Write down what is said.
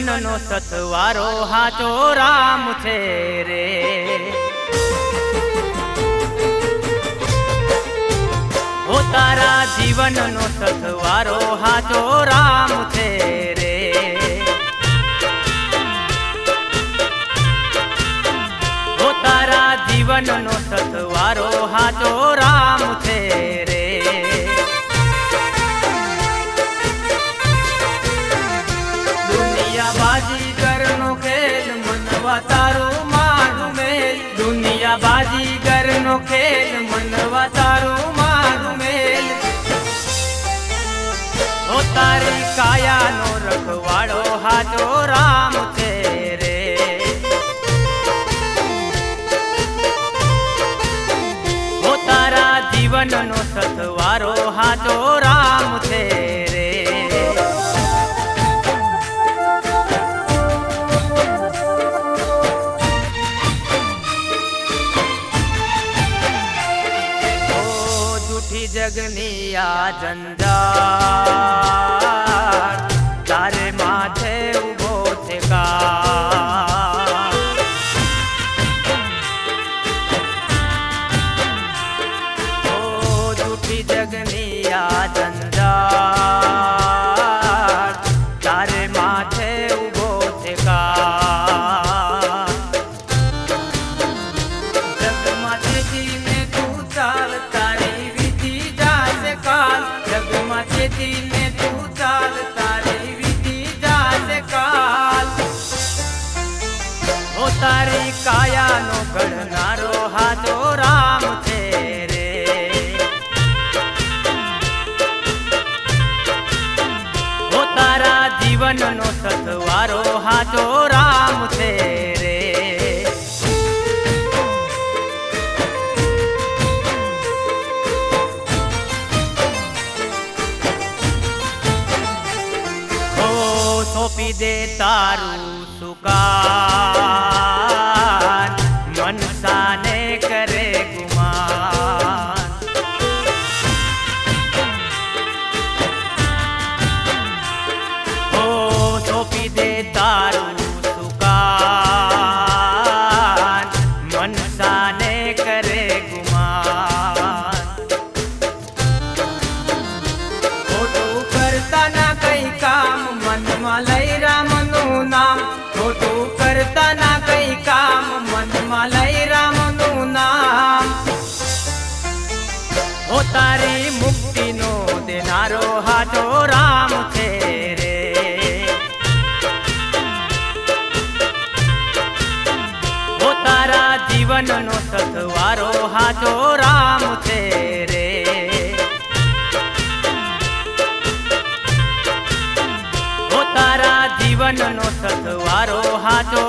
જીવનનો સથવારો હાચો રામ છે રે. હો તારા જીવનનો સથવારો હાચો રામ છે રે. હો તારા જીવનનો સથવારો હાચો રામ છે રે મનવા તારું મારું મેલ. દુનિયા બાજીગરનો ખેલ મનવા તારું મારું મેલ. ઓ તારી કાયાનો રખવાડો હાજો રામ છે રે ઓ તારા જીવનનો સથવારો હાજો રામ જૂઠી જગની આ જંજાળ તારે માથે ઊભો છે જૂઠી જગની આ જંજાળ તારે માથે ઊભો છે કા જગમાં ચેતીને તું ચાલ, તારી વિધિ જાશે કાલ. ઓ તારી કાયાનો ઘડનારો હાચો રામ છે રે. ઓ તારા જીવનનો સથવારો હાજો રામ છે સોંપી દે તારું સુકાન. હાચો રામ છે રે. ઓ તારા જીવનનો સથવારો, હાચો, રામ છે રે. ઓ તારા જીવનનો સથવારો, હાચો